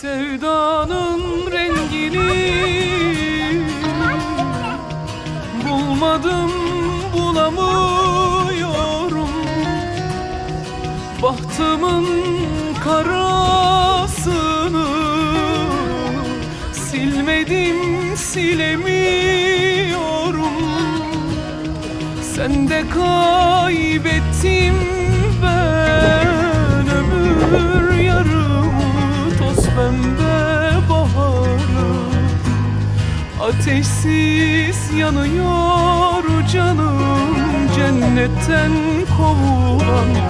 Sevdanın rengini Bulmadım bulamıyorum. Bahtımın karasını Silmedim silemiyorum. Sen de kaybettim ben Ömür yarımı toz pembe baharı. Ateşsiz yanıyor canım Cennetten kovulan